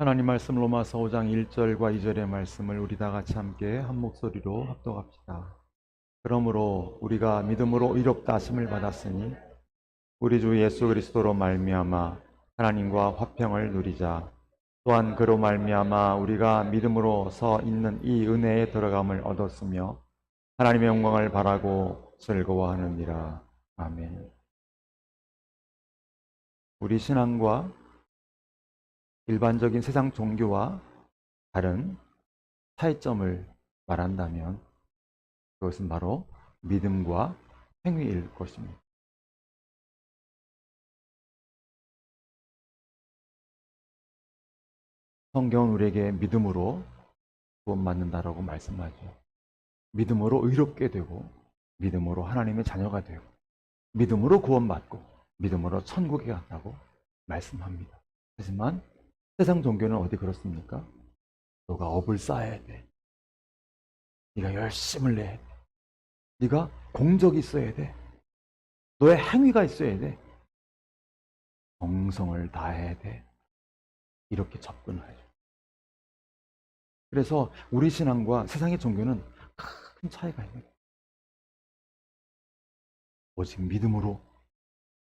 하나님 말씀 로마서 5장 1절과 2절의 말씀을 우리 다 같이 함께 한 목소리로 합독합시다. 그러므로 우리가 믿음으로 의롭다 하심을 받았으니 우리 주 예수 그리스도로 말미암아 하나님과 화평을 누리자. 또한 그로 말미암아 우리가 믿음으로 서 있는 이 은혜에 들어감을 얻었으며 하나님의 영광을 바라고 즐거워하느니라. 아멘. 우리 신앙과 일반적인 세상 종교와 다른 차이점을 말한다면 그것은 바로 믿음과 행위일 것입니다. 성경은 우리에게 믿음으로 구원받는다라고 말씀하죠. 믿음으로 의롭게 되고, 믿음으로 하나님의 자녀가 되고, 믿음으로 구원받고, 믿음으로 천국에 간다고 말씀합니다. 하지만 세상 종교는 어디 그렇습니까? 너가 업을 쌓아야 돼. 네가 열심을 내야 돼. 네가 공적이 있어야 돼. 너의 행위가 있어야 돼. 정성을 다해야 돼. 이렇게 접근하죠. 그래서 우리 신앙과 세상의 종교는 큰 차이가 있는 거예요. 오직 믿음으로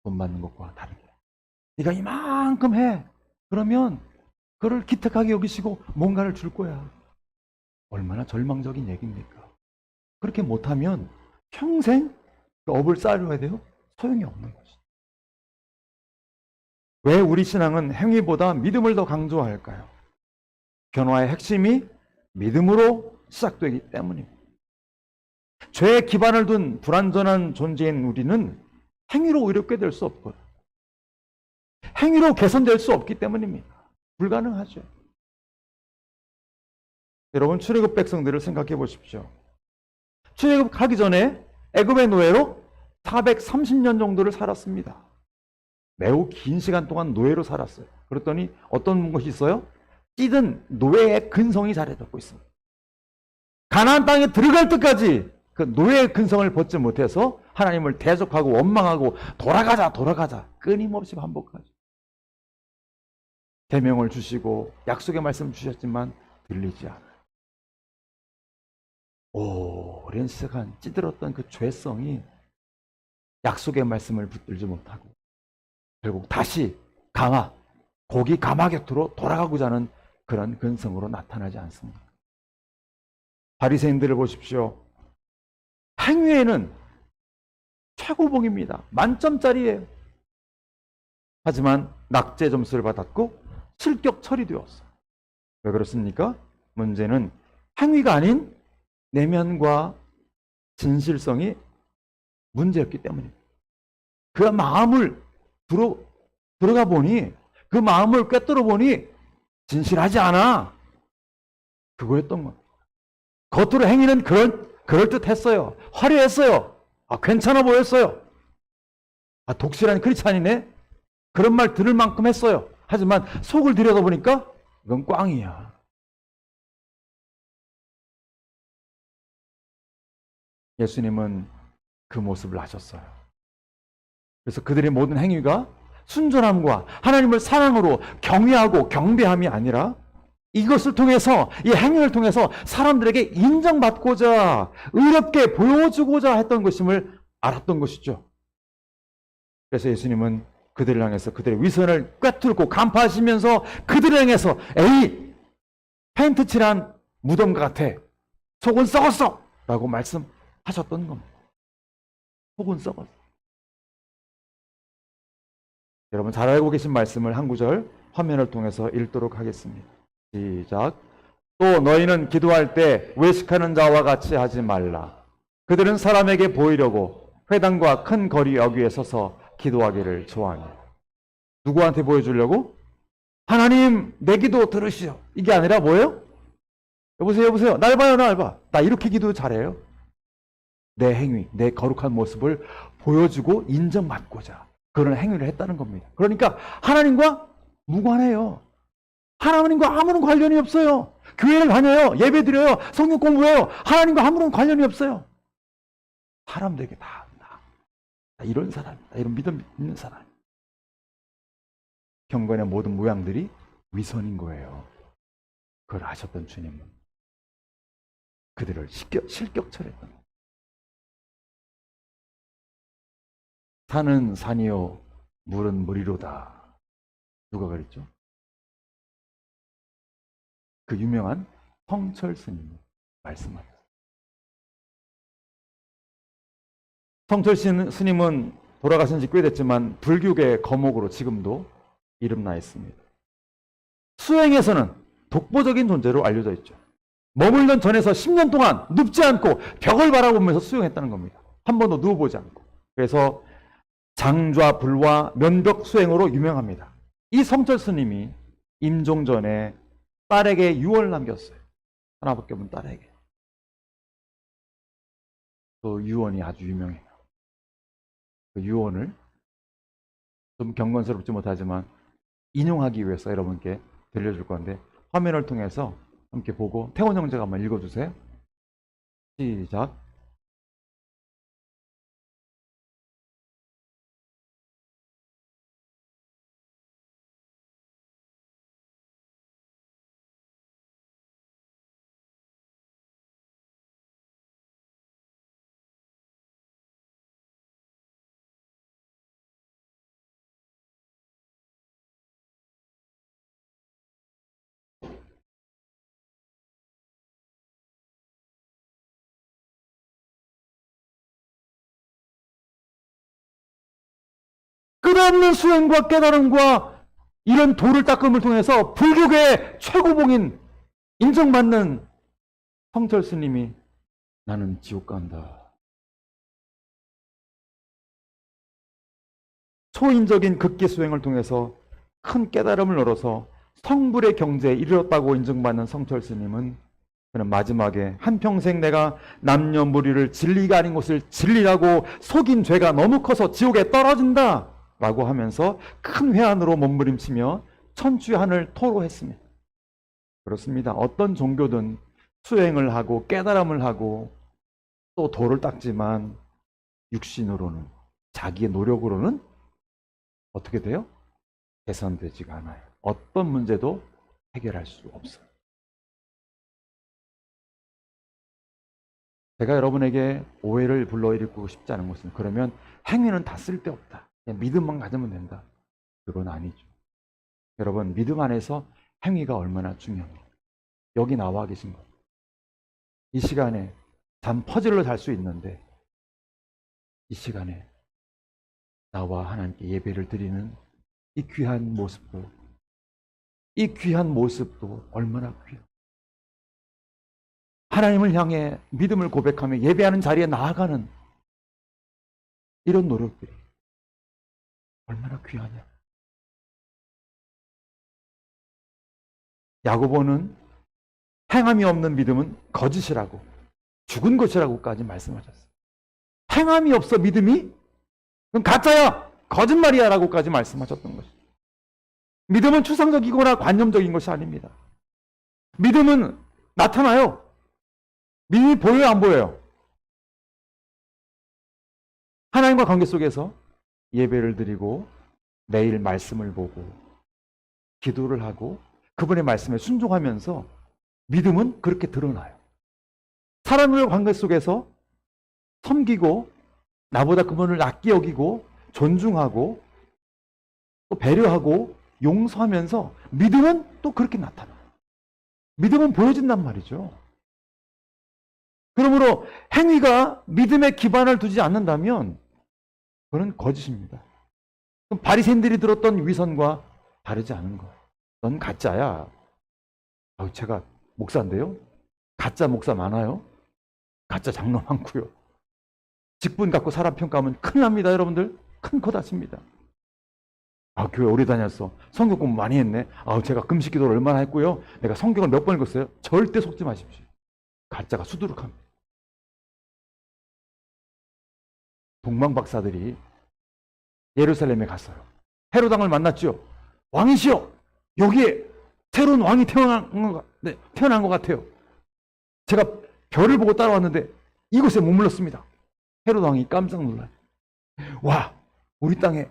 돈 받는 것과 다르게. 네가 이만큼 해. 그러면 그를 기특하게 여기시고 뭔가를 줄 거야. 얼마나 절망적인 얘기입니까? 그렇게 못하면 평생 그 업을 쌓아야 돼요? 소용이 없는 것이. 왜 우리 신앙은 행위보다 믿음을 더 강조할까요? 변화의 핵심이 믿음으로 시작되기 때문입니다. 죄의 기반을 둔 불완전한 존재인 우리는 행위로 의롭게 될 수 없고 행위로 개선될 수 없기 때문입니다. 불가능하죠. 여러분 출애굽 백성들을 생각해 보십시오. 출애굽 가기 전에 애굽의 노예로 430년 정도를 살았습니다. 매우 긴 시간 동안 노예로 살았어요. 그랬더니 어떤 것이 있어요? 찌든 노예의 근성이 자리잡고 있습니다. 가나안 땅에 들어갈 때까지 그 노예의 근성을 벗지 못해서 하나님을 대적하고 원망하고 돌아가자 돌아가자 끊임없이 반복하죠. 계명을 주시고 약속의 말씀 주셨지만 들리지 않아요. 오랜 시간 찌들었던 그 죄성이 약속의 말씀을 붙들지 못하고 결국 다시 강화, 고기 가마 곁으로 돌아가고자 하는 그런 근성으로 나타나지 않습니다. 바리새인들을 보십시오. 행위에는 최고봉입니다. 만점짜리예요. 하지만 낙제 점수를 받았고 실격 처리되었어요. 왜 그렇습니까? 문제는 행위가 아닌 내면과 진실성이 문제였기 때문입니다. 그 마음을 들어, 들어가 보니 그 마음을 꿰뚫어 보니 진실하지 않아. 그거였던 겁니다. 겉으로 행위는 그럴, 그럴듯했어요. 화려했어요. 아, 괜찮아 보였어요. 아, 독실한 크리스찬이네? 그런 말 들을 만큼 했어요. 하지만 속을 들여다보니까 이건 꽝이야. 예수님은 그 모습을 아셨어요. 그래서 그들의 모든 행위가 순전함과 하나님을 사랑으로 경외하고 경배함이 아니라 이것을 통해서 이 행위를 통해서 사람들에게 인정받고자 의롭게 보여주고자 했던 것임을 알았던 것이죠. 그래서 예수님은 그들을 향해서 그들의 위선을 꿰뚫고 간파하시면서 그들을 향해서 에이 페인트 칠한 무덤 같아 속은 썩었어 라고 말씀하셨던 겁니다. 속은 썩었어. 여러분 잘 알고 계신 말씀을 한 구절 화면을 통해서 읽도록 하겠습니다. 시작. 또 너희는 기도할 때 외식하는 자와 같이 하지 말라. 그들은 사람에게 보이려고 회당과 큰 거리 여기에 서서 기도하기를 좋아하니. 누구한테 보여주려고? 하나님 내 기도 들으시오. 이게 아니라 뭐예요? 여보세요, 여보세요. 날 봐요, 날 봐. 나 이렇게 기도 잘해요. 내 행위, 내 거룩한 모습을 보여주고 인정받고자 그런 행위를 했다는 겁니다. 그러니까 하나님과 무관해요. 하나님과 아무런 관련이 없어요. 교회를 다녀요. 예배 드려요. 성경 공부해요. 하나님과 아무런 관련이 없어요. 사람들에게 다 이런 사람이다. 이런 믿음 있는 사람. 경건의 모든 모양들이 위선인 거예요. 그걸 아셨던 주님은 그들을 실격, 실격처했던 거예요. 산은 산이요, 물은 물이로다. 누가 그랬죠? 그 유명한 성철 스님이 말씀하셨어요. 성철 신- 스님은 돌아가신 지 꽤 됐지만 불교계 거목으로 지금도 이름나 있습니다. 수행에서는 독보적인 존재로 알려져 있죠. 머물던 전에서 10년 동안 눕지 않고 벽을 바라보면서 수행했다는 겁니다. 한 번도 누워보지 않고. 그래서 장좌 불화 면벽 수행으로 유명합니다. 이 성철 스님이 임종전에 딸에게 유언을 남겼어요. 하나밖에 없는 딸에게. 그 유언이 아주 유명해요. 그 유언을 좀 경건스럽지 못하지만 인용하기 위해서 여러분께 들려줄 건데 화면을 통해서 함께 보고 태원 형제가 한번 읽어주세요. 시작. 끝없는 수행과 깨달음과 이런 도를 닦음을 통해서 불교계의 최고봉인 인정받는 성철 스님이 나는 지옥 간다. 초인적인 극기 수행을 통해서 큰 깨달음을 얻어서 성불의 경제에 이르렀다고 인정받는 성철 스님은 그는 마지막에 한평생 내가 남녀 무리를 진리가 아닌 것을 진리라고 속인 죄가 너무 커서 지옥에 떨어진다 라고 하면서 큰 회한으로 몸부림치며 천추의 한을 토로했습니다. 그렇습니다. 어떤 종교든 수행을 하고 깨달음을 하고 또 도를 닦지만 육신으로는 자기의 노력으로는 어떻게 돼요? 개선되지가 않아요. 어떤 문제도 해결할 수 없어요. 제가 여러분에게 오해를 불러일으키고 싶지 않은 것은 그러면 행위는 다 쓸데없다. 믿음만 가지면 된다. 그건 아니죠. 여러분, 믿음 안에서 행위가 얼마나 중요합니까? 여기 나와 계신 것. 이 시간에 잠 퍼즐을 달수 있는데, 이 시간에 나와 하나님께 예배를 드리는 이 귀한 모습도, 이 귀한 모습도 얼마나 귀한 하나님을 향해 믿음을 고백하며 예배하는 자리에 나아가는 이런 노력들이 얼마나 귀하냐. 야고보는 행함이 없는 믿음은 거짓이라고 죽은 것이라고까지 말씀하셨어요. 행함이 없어 믿음이 그건 가짜야 거짓말이야라고까지 말씀하셨던 것이죠. 믿음은 추상적이거나 관념적인 것이 아닙니다. 믿음은 나타나요. 믿음이 보여요, 안 보여요? 하나님과 관계 속에서 예배를 드리고 매일 말씀을 보고 기도를 하고 그분의 말씀에 순종하면서 믿음은 그렇게 드러나요. 사람과의 관계 속에서 섬기고 나보다 그분을 낮게 여기고 존중하고 또 배려하고 용서하면서 믿음은 또 그렇게 나타나요. 믿음은 보여진단 말이죠. 그러므로 행위가 믿음에 기반을 두지 않는다면 그건 거짓입니다. 바리새인들이 들었던 위선과 다르지 않은 거예요. 넌 가짜야. 아, 제가 목사인데요. 가짜 목사 많아요. 가짜 장로 많고요. 직분 갖고 사람 평가하면 큰일 납니다, 여러분들. 큰 코 다칩니다. 아, 교회 오래 다녔어. 성경 공부 많이 했네. 아, 제가 금식 기도를 얼마나 했고요. 내가 성경을 몇 번 읽었어요. 절대 속지 마십시오. 가짜가 수두룩합니다. 동방 박사들이 예루살렘에 갔어요. 헤로당을 만났죠. 왕이시여, 여기에 새로운 왕이 태어난 것, 네, 태어난 것 같아요. 제가 별을 보고 따라왔는데 이곳에 머물렀습니다. 헤로드 왕이 깜짝 놀라요. 와, 우리 땅에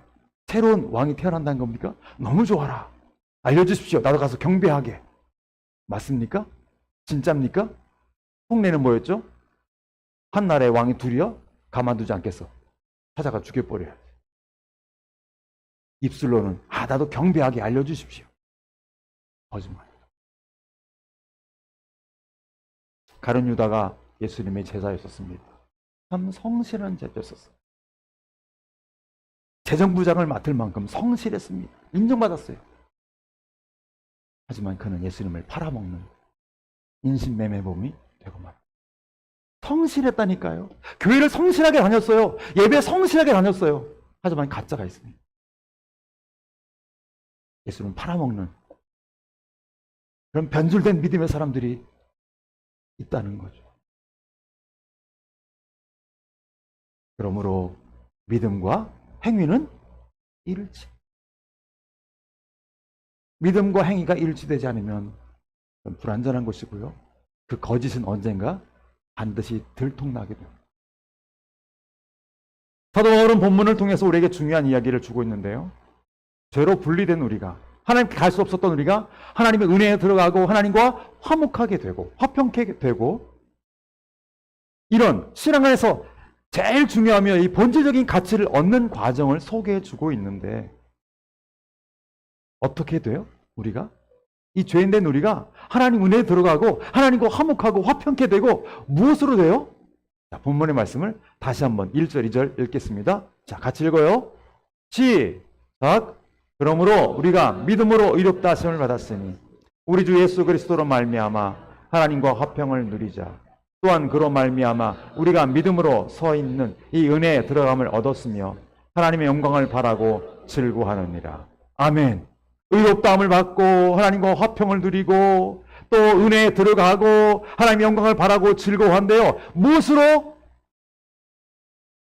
새로운 왕이 태어난다는 겁니까? 너무 좋아라. 알려주십시오. 나도 가서 경배하게. 맞습니까? 진짜입니까? 홍내는 뭐였죠? 한 나라의 왕이 둘이요? 가만두지 않겠어. 찾아가 죽여버려요. 입술로는 아 나도 경배하게 알려주십시오. 거짓말. 가룟 유다가 예수님의 제자였었습니다. 참 성실한 제자였었어요. 재정부장을 맡을 만큼 성실했습니다. 인정받았어요. 하지만 그는 예수님을 팔아먹는 인신매매범이 되고 말. 성실했다니까요. 교회를 성실하게 다녔어요. 예배 성실하게 다녔어요. 하지만 가짜가 있습니다. 예수님 팔아먹는 그런 변질된 믿음의 사람들이 있다는 거죠. 그러므로 믿음과 행위는 일치. 믿음과 행위가 일치되지 않으면 불완전한 것이고요. 그 거짓은 언젠가 반드시 들통나게 됩니다. 사도 바울은 본문을 통해서 우리에게 중요한 이야기를 주고 있는데요. 죄로 분리된 우리가 하나님께 갈 수 없었던 우리가 하나님의 은혜에 들어가고 하나님과 화목하게 되고 화평케 되고 이런 신앙 안에서 제일 중요하며 이 본질적인 가치를 얻는 과정을 소개해 주고 있는데 어떻게 돼요? 우리가 이 죄인된 우리가 하나님 은혜에 들어가고 하나님과 화목하고 화평케 되고 무엇으로 돼요? 자, 본문의 말씀을 다시 한번 1절, 2절 읽겠습니다. 자, 같이 읽어요. 시작. 그러므로 우리가 믿음으로 의롭다 하심을 받았으니 우리 주 예수 그리스도로 말미암아 하나님과 화평을 누리자. 또한 그로 말미암아 우리가 믿음으로 서 있는 이 은혜에 들어감을 얻었으며 하나님의 영광을 바라고 즐거워하느니라. 아멘. 의롭다함을 받고 하나님과 화평을 누리고 또 은혜에 들어가고 하나님의 영광을 바라고 즐거워한대요. 무엇으로?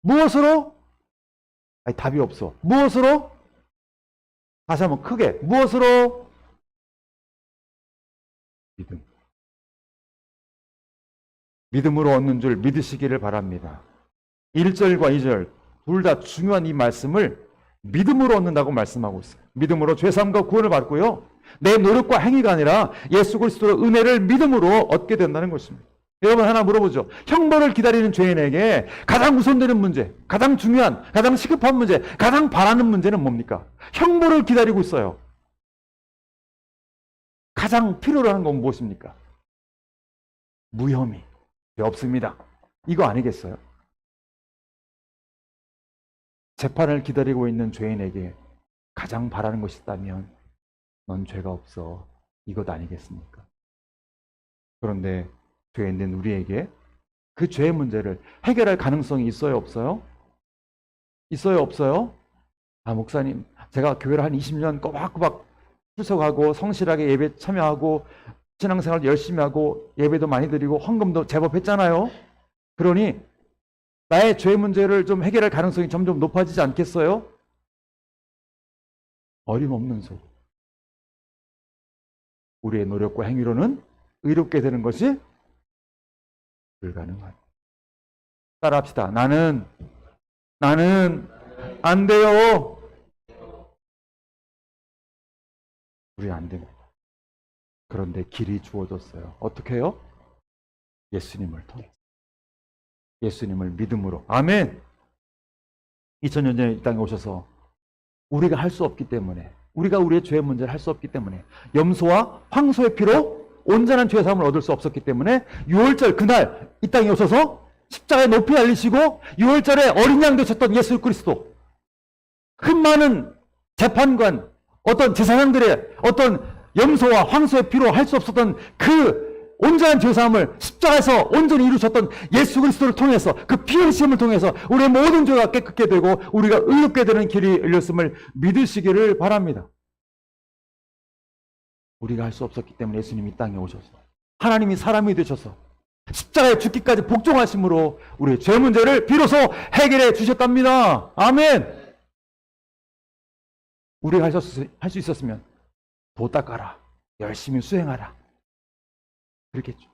무엇으로? 아니, 답이 없어. 무엇으로? 다시 한번 크게. 무엇으로? 믿음. 믿음으로 얻는 줄 믿으시기를 바랍니다. 1절과 2절 둘 다 중요한 이 말씀을 믿음으로 얻는다고 말씀하고 있어요. 믿음으로 죄사함과 구원을 받고요. 내 노력과 행위가 아니라 예수 그리스도의 은혜를 믿음으로 얻게 된다는 것입니다. 여러분 하나 물어보죠. 형벌을 기다리는 죄인에게 가장 우선되는 문제, 가장 중요한, 가장 시급한 문제, 가장 바라는 문제는 뭡니까? 형벌을 기다리고 있어요. 가장 필요로 하는 건 무엇입니까? 무혐의. 죄 없습니다. 이거 아니겠어요? 재판을 기다리고 있는 죄인에게 가장 바라는 것이 있다면 넌 죄가 없어. 이것 아니겠습니까? 그런데 죄 있는 우리에게 그 죄의 문제를 해결할 가능성이 있어요, 없어요? 있어요, 없어요? 아, 목사님, 제가 교회를 한 20년 꼬박꼬박 출석하고 성실하게 예배 참여하고 신앙생활 열심히 하고 예배도 많이 드리고 헌금도 제법 했잖아요. 그러니 나의 죄 문제를 좀 해결할 가능성이 점점 높아지지 않겠어요? 어림없는 소리. 우리의 노력과 행위로는 의롭게 되는 것이 불가능하다. 따라합시다. 나는 나는 안 돼요. 우리 안 됩니다. 그런데 길이 주어졌어요. 어떻게 해요? 예수님을 통해. 예수님을 믿음으로. 아멘. 2000년 전에 이 땅에 오셔서 우리가 할 수 없기 때문에 우리가 우리의 죄 문제를 할 수 없기 때문에 염소와 황소의 피로 온전한 죄 사함을 얻을 수 없었기 때문에 6월절 그날 이 땅에 오셔서 십자가에 높이 달리시고 6월절에 어린 양 되셨던 예수 그리스도 큰 많은 재판관 어떤 제사장들의 어떤 염소와 황소의 피로 할 수 없었던 그 온전한 죄사함을 십자가에서 온전히 이루셨던 예수 그리스도를 통해서 그 피의 시험을 통해서 우리의 모든 죄가 깨끗게 되고 우리가 의롭게 되는 길이 열렸음을 믿으시기를 바랍니다. 우리가 할 수 없었기 때문에 예수님이 이 땅에 오셔서 하나님이 사람이 되셔서 십자가에 죽기까지 복종하심으로 우리의 죄 문제를 비로소 해결해 주셨답니다. 아멘. 우리가 할 수 있었으면 도 닦아라. 열심히 수행하라. 그렇겠죠.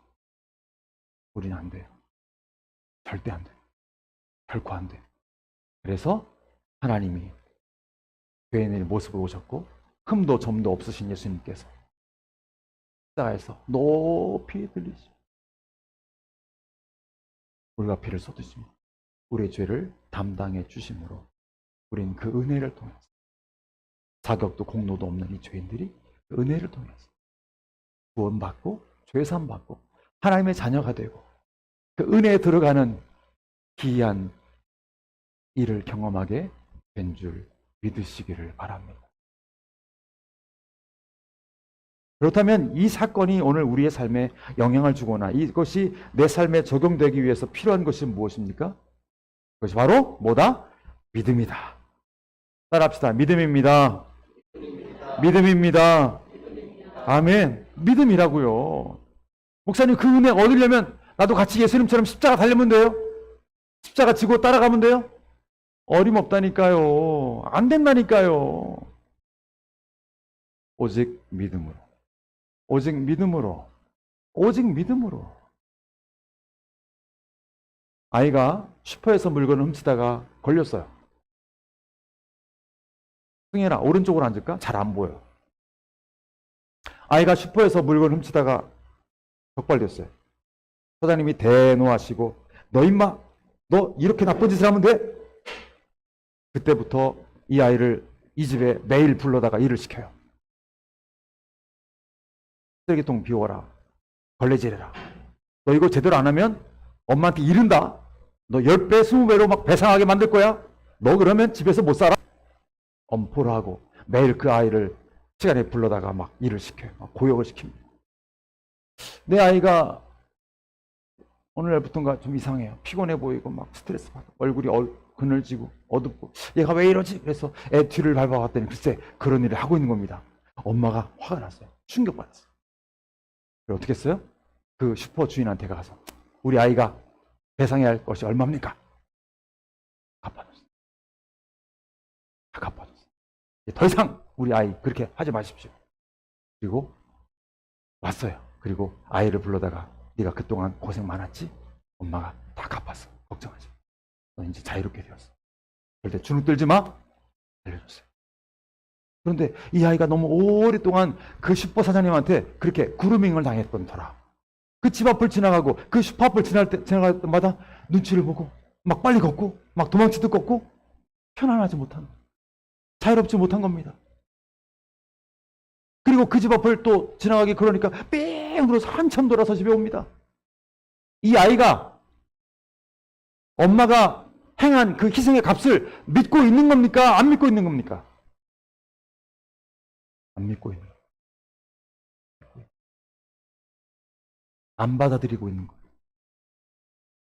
우리는 안 돼요. 절대 안 돼요. 결코 안 돼요. 그래서 하나님이 죄인의 모습으로 오셨고 흠도 점도 없으신 예수님께서 십자가에서 높이 들리시고 물과 피를 쏟으시며 우리의 죄를 담당해 주심으로 우린 그 은혜를 통해서 자격도 공로도 없는 이 죄인들이 그 은혜를 통해서 구원받고 죄산 받고 하나님의 자녀가 되고 그 은혜에 들어가는 기이한 일을 경험하게 된 줄 믿으시기를 바랍니다. 그렇다면 이 사건이 오늘 우리의 삶에 영향을 주거나 이것이 내 삶에 적용되기 위해서 필요한 것이 무엇입니까? 그것이 바로 뭐다? 믿음이다. 따라합시다. 믿음입니다. 믿음입니다. 아멘. 믿음이라고요. 목사님 그 은혜 얻으려면 나도 같이 예수님처럼 십자가 달리면 돼요? 십자가 지고 따라가면 돼요? 어림없다니까요. 안 된다니까요. 오직 믿음으로. 오직 믿음으로. 오직 믿음으로. 아이가 슈퍼에서 물건을 훔치다가 걸렸어요. 승현아, 오른쪽으로 앉을까? 잘 안 보여. 아이가 슈퍼에서 물건을 훔치다가 적발됐어요. 사장님이 대노하시고, 너 임마, 너 이렇게 나쁜 짓을 하면 돼? 그때부터 이 아이를 이 집에 매일 불러다가 일을 시켜요. 쓰레기통 비워라. 걸레질해라. 너 이거 제대로 안 하면 엄마한테 이른다. 너 10배, 20배로 막 배상하게 만들 거야. 너 그러면 집에서 못 살아. 엄포를 하고 매일 그 아이를 시간에 불러다가 막 일을 시켜요. 막 고역을 시킵니다. 내 아이가 오늘부터인가 좀 이상해요. 피곤해 보이고 막 스트레스 받아. 얼굴이 얼, 그늘지고 어둡고 얘가 왜 이러지? 그래서 애 뒤를 밟아봤더니 글쎄 그런 일을 하고 있는 겁니다. 엄마가 화가 났어요. 충격받았어요. 그래서 어떻게 했어요? 그 슈퍼 주인한테 가서 우리 아이가 배상해야 할 것이 얼마입니까? 갚아줬어요. 다 갚아줬어요. 더 이상 우리 아이 그렇게 하지 마십시오. 그리고 왔어요. 그리고 아이를 불러다가 네가 그동안 고생 많았지? 엄마가 다 갚았어. 걱정하지 마. 너 이제 자유롭게 되었어. 절대 주눅 들지 마. 알려줬어요. 그런데 이 아이가 너무 오랫동안 그 슈퍼 사장님한테 그렇게 그루밍을 당했던 터라. 그 집 앞을 지나가고 그 슈퍼 앞을 지날 때, 지나갈 때마다 눈치를 보고 막 빨리 걷고 막 도망치듯 걷고 편안하지 못한 자유롭지 못한 겁니다. 그리고 그 집 앞을 또 지나가기 그러니까 뺑 돌아서 한참 돌아서 집에 옵니다. 이 아이가 엄마가 행한 그 희생의 값을 믿고 있는 겁니까? 안 믿고 있는 겁니까? 안 믿고 있는 거예요. 안 받아들이고 있는 거예요.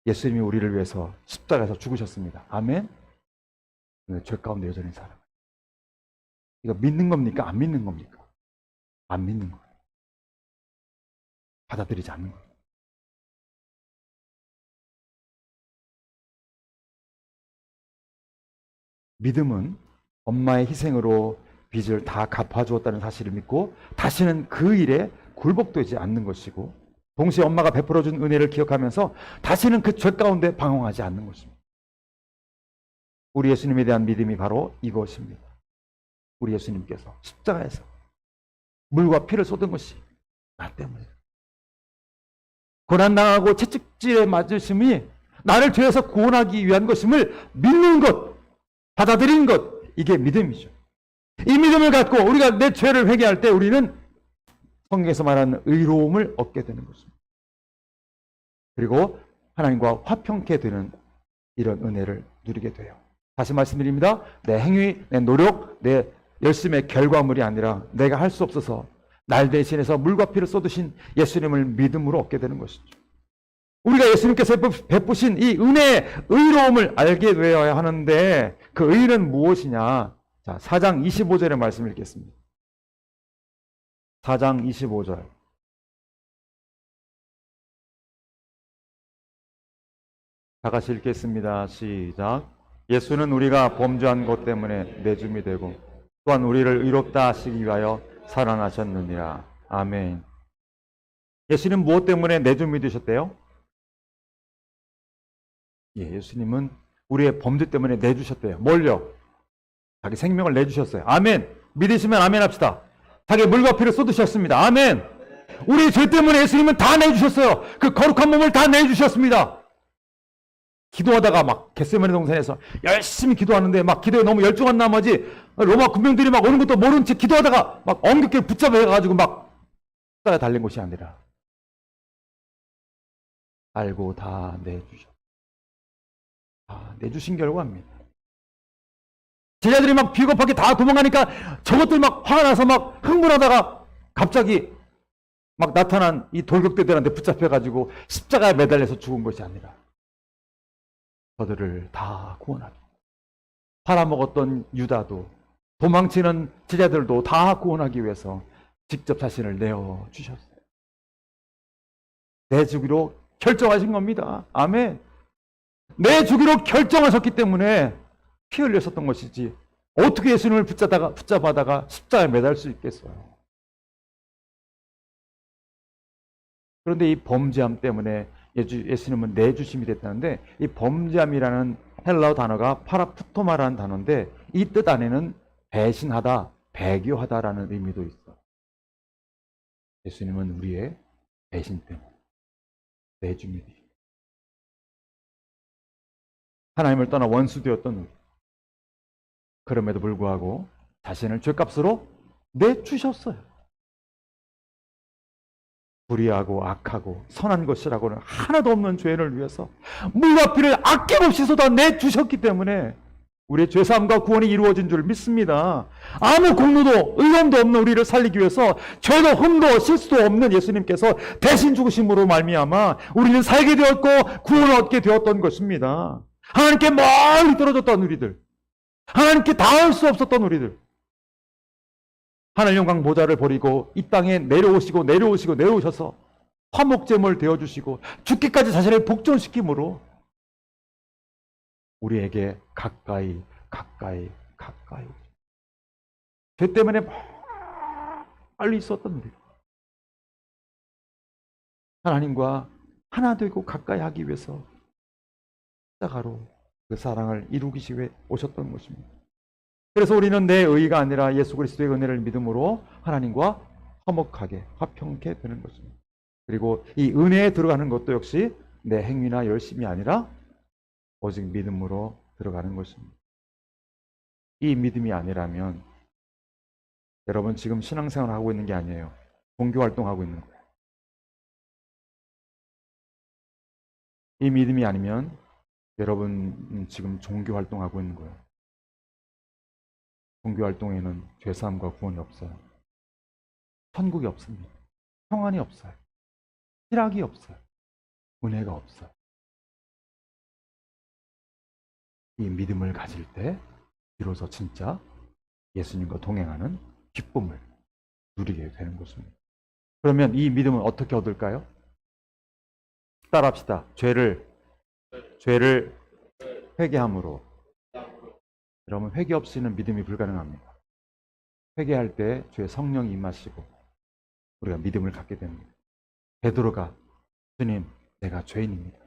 예수님이 우리를 위해서 십자가에서 죽으셨습니다. 아멘? 죄 가운데 여전히 살아가요. 이거 믿는 겁니까? 안 믿는 겁니까? 안 믿는 거예요. 받아들이지 않는 거예요. 믿음은 엄마의 희생으로 빚을 다 갚아주었다는 사실을 믿고 다시는 그 일에 굴복되지 않는 것이고 동시에 엄마가 베풀어준 은혜를 기억하면서 다시는 그 죄 가운데 방황하지 않는 것입니다. 우리 예수님에 대한 믿음이 바로 이것입니다. 우리 예수님께서 십자가에서 물과 피를 쏟은 것이 나 때문에 고난당하고 채찍질에 맞으심이 나를 죄에서 구원하기 위한 것임을 믿는 것, 받아들이는 것, 이게 믿음이죠. 이 믿음을 갖고 우리가 내 죄를 회개할 때 우리는 성경에서 말하는 의로움을 얻게 되는 것입니다. 그리고 하나님과 화평케 되는 이런 은혜를 누리게 돼요. 다시 말씀드립니다. 내 행위, 내 노력, 내 열심의 결과물이 아니라 내가 할 수 없어서 날 대신해서 물과 피를 쏟으신 예수님을 믿음으로 얻게 되는 것이죠. 우리가 예수님께서 베푸신 이 은혜의 의로움을 알게 되어야 하는데 그 의는 무엇이냐? 자, 4장 25절의 말씀 읽겠습니다. 4장 25절. 다 같이 읽겠습니다. 시작. 예수는 우리가 범죄한 것 때문에 내줌이 되고 또한 우리를 의롭다 하시기 위하여 살아나셨느니라. 아멘. 예수님 무엇 때문에 내줌이 되셨대요? 예, 예수님은 우리의 범죄 때문에 내주셨대요. 뭘요? 자기 생명을 내주셨어요. 아멘. 믿으시면 아멘 합시다. 자기 물과 피를 쏟으셨습니다. 아멘. 우리 죄 때문에 예수님은 다 내주셨어요. 그 거룩한 몸을 다 내주셨습니다. 기도하다가 막 겟세마네 동산에서 열심히 기도하는데 막 기도에 너무 열중한 나머지 로마 군병들이 막 오는 것도 모른 채 기도하다가 막 엉겹게 붙잡아가지고 막 십자가에 달린 것이 아니라 알고 다 내주셨. 다 내주신 결과입니다. 제자들이 막 비겁하게 다 도망가니까 저것들 막 화가 나서 막 흥분하다가 갑자기 막 나타난 이 돌격대들한테 붙잡혀가지고 십자가에 매달려서 죽은 것이 아니라 저들을 다 구원하기. 팔아먹었던 유다도 도망치는 제자들도 다 구원하기 위해서 직접 자신을 내어 주셨어요. 내주기로 결정하신 겁니다. 아멘. 내주기로 결정하셨기 때문에 피 흘렸었던 것이지 어떻게 예수님을 붙잡다가 붙잡아다가 십자가에 매달 수 있겠어요. 그런데 이 범죄함 때문에 예주- 예수님은 내 주심이 됐다는데 이 범죄함이라는 헬라어 단어가 파라푸토마라는 단어인데 이 뜻 안에는 배신하다, 배교하다라는 의미도 있어. 예수님은 우리의 배신 때문에 내줍니다. 하나님을 떠나 원수 되었던 우리. 그럼에도 불구하고 자신을 죄값으로 내주셨어요. 불의하고 악하고 선한 것이라고는 하나도 없는 죄인을 위해서 물과 피를 아낌없이 쏟아 내 주셨기 때문에 우리의 죄사함과 구원이 이루어진 줄 믿습니다. 아무 공로도 의원도 없는 우리를 살리기 위해서 죄도 흠도 실수도 없는 예수님께서 대신 죽으심으로 말미암아 우리는 살게 되었고 구원을 얻게 되었던 것입니다. 하나님께 멀리 떨어졌던 우리들, 하나님께 닿을 수 없었던 우리들, 하늘 영광 보좌를 버리고 이 땅에 내려오시고 내려오시고 내려오셔서 화목제물 되어주시고 죽기까지 자신을 복종시킴으로 우리에게 가까이 가까이 가까이 죄 때문에 빨리 있었던 우리 하나님과 하나 되고 가까이 하기 위해서 십자가로 그 사랑을 이루기 위해 오셨던 것입니다. 그래서 우리는 내 의가 아니라 예수 그리스도의 은혜를 믿음으로 하나님과 화목하게 화평케 되는 것입니다. 그리고 이 은혜에 들어가는 것도 역시 내 행위나 열심이 아니라 오직 믿음으로 들어가는 것입니다. 이 믿음이 아니라면 여러분 지금 신앙생활 하고 있는 게 아니에요. 종교 활동하고 있는 거예요. 이 믿음이 아니면 여러분 지금 종교 활동하고 있는 거예요. 종교 활동에는 죄사함과 구원이 없어요. 천국이 없습니다. 평안이 없어요. 희락이 없어요. 은혜가 없어요. 이 믿음을 가질 때 비로소 진짜 예수님과 동행하는 기쁨을 누리게 되는 것입니다. 그러면 이 믿음은 어떻게 얻을까요? 따라합시다. 죄를 죄를 회개함으로 여러분 회개 없이는 믿음이 불가능합니다. 회개할 때 주의 성령이 임하시고 우리가 믿음을 갖게 됩니다. 베드로가 주님 내가 죄인입니다.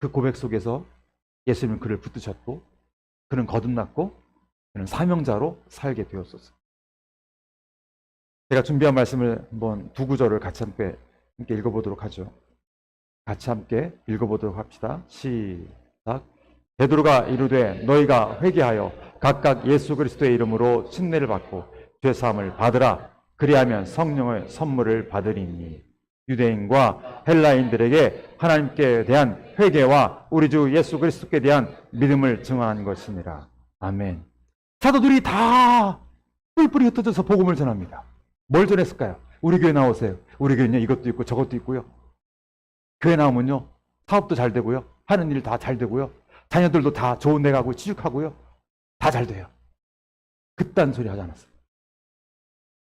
그 고백 속에서 예수님은 그를 붙드셨고 그는 거듭났고 그는 사명자로 살게 되었었어요. 제가 준비한 말씀을 한번 두 구절을 같이 함께, 함께 읽어보도록 하죠. 같이 함께 읽어보도록 합시다. 시작. 베드로가 이르되 너희가 회개하여 각각 예수 그리스도의 이름으로 신내를 받고 죄 사함을 받으라. 그리하면 성령의 선물을 받으리니 유대인과 헬라인들에게 하나님께 대한 회개와 우리 주 예수 그리스도께 대한 믿음을 증언한 것이니라. 아멘. 사도들이 다 뿔뿔이 흩어져서 복음을 전합니다. 뭘 전했을까요? 우리 교회 나오세요. 우리 교회는 이것도 있고 저것도 있고요. 교회 나오면요. 사업도 잘 되고요. 하는 일 다 잘 되고요. 자녀들도 다 좋은 데 가고 취직하고요. 다 잘 돼요. 그딴 소리 하지 않았어요.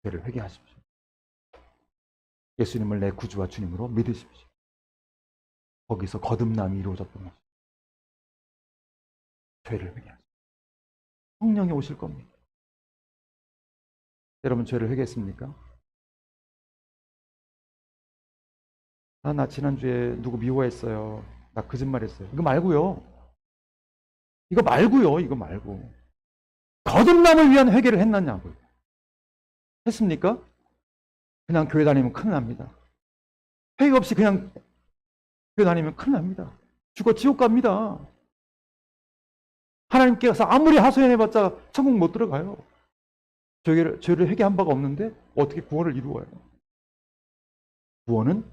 죄를 회개하십시오. 예수님을 내 구주와 주님으로 믿으십시오. 거기서 거듭남이 이루어졌던 것입니다. 죄를 회개하십시오. 성령이 오실 겁니다. 여러분 죄를 회개했습니까? 아, 나 지난주에 누구 미워했어요. 나 거짓말했어요. 이거 말고요. 이거 말고요. 이거 말고. 거듭남을 위한 회개를 했느냐고요. 했습니까? 그냥 교회 다니면 큰일 납니다. 회개 없이 그냥 교회 다니면 큰일 납니다. 죽어 지옥 갑니다. 하나님께서 아무리 하소연해봤자 천국 못 들어가요. 죄를, 죄를 회개한 바가 없는데 어떻게 구원을 이루어요? 구원은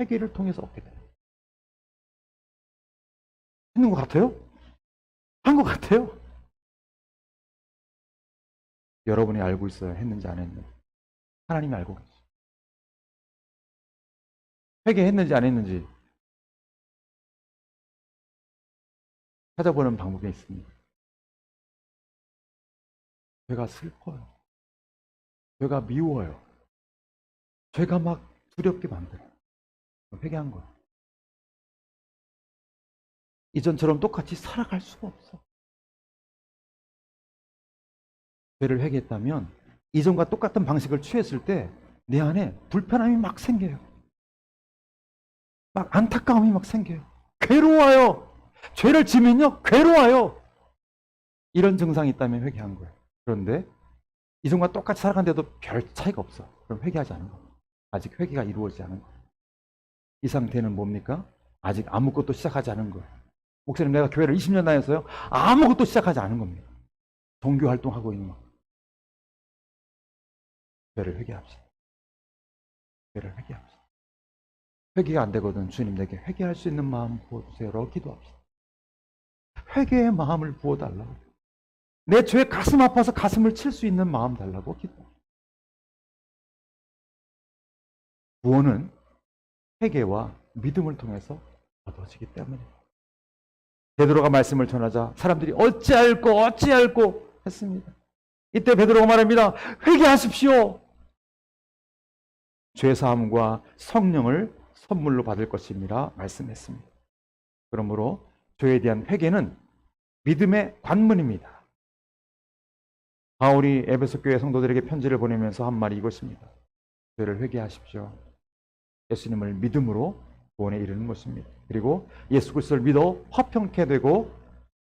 회개를 통해서 얻게 돼요. 했는 것 같아요? 한 것 같아요? 여러분이 알고 있어요. 했는지 안 했는지. 하나님이 알고 계세요. 회개했는지 안 했는지 찾아보는 방법이 있습니다. 죄가 슬퍼요. 죄가 미워요. 죄가 막 두렵게 만들어요. 회개한 거예요. 이전처럼 똑같이 살아갈 수가 없어. 죄를 회개했다면 이전과 똑같은 방식을 취했을 때 내 안에 불편함이 막 생겨요. 막 안타까움이 막 생겨요. 괴로워요. 죄를 지면요, 괴로워요. 이런 증상이 있다면 회개한 거예요. 그런데 이전과 똑같이 살아간데도 별 차이가 없어. 그럼 회개하지 않은 겁니다. 아직 회개가 이루어지지 않은 거예요. 이 상태는 뭡니까? 아직 아무것도 시작하지 않은 거예요. 목사님 내가 교회를 20년 다녔어요. 아무것도 시작하지 않은 겁니다. 종교 활동하고 있는 거. 죄를 회개합시다. 죄를 회개합시다. 회개가 안 되거든 주님 내게 회개할 수 있는 마음 부어주세요라고 기도합시다. 회개의 마음을 부어달라고. 내 죄에 가슴 아파서 가슴을 칠 수 있는 마음 달라고 기도합시다. 구원은 회개와 믿음을 통해서 얻어지기 때문입니다. 베드로가 말씀을 전하자 사람들이 어찌할꼬 어찌할꼬 했습니다. 이때 베드로가 말합니다. 회개하십시오. 죄 사함과 성령을 선물로 받을 것입니다. 말씀했습니다. 그러므로 죄에 대한 회개는 믿음의 관문입니다. 바울이 에베소 교회 성도들에게 편지를 보내면서 한 말이 이것입니다. 죄를 회개하십시오. 예수님을 믿음으로 구원에 이르는 것입니다. 그리고 예수 그리스도를 믿어 화평케 되고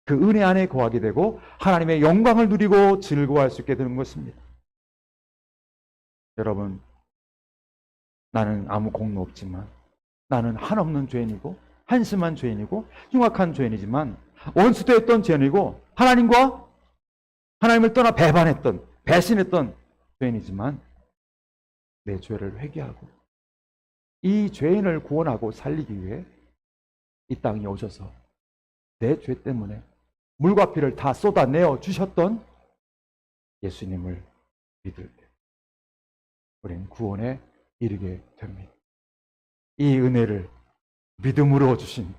그 은혜 안에 거하게 되고 하나님의 영광을 누리고 즐거워할 수 있게 되는 것입니다. 여러분, 나는 아무 공로 없지만 나는 한없는 죄인이고 한심한 죄인이고 흉악한 죄인이지만 원수되었던 죄인이고 하나님과 하나님을 떠나 배반했던 배신했던 죄인이지만 내 죄를 회개하고 이 죄인을 구원하고 살리기 위해 이 땅에 오셔서 내 죄 때문에 물과 피를 다 쏟아내어 주셨던 예수님을 믿을 때 우리는 구원에 이르게 됩니다. 이 은혜를 믿음으로 주신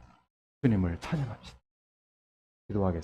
주님을 찬양합시다. 기도하겠습니다.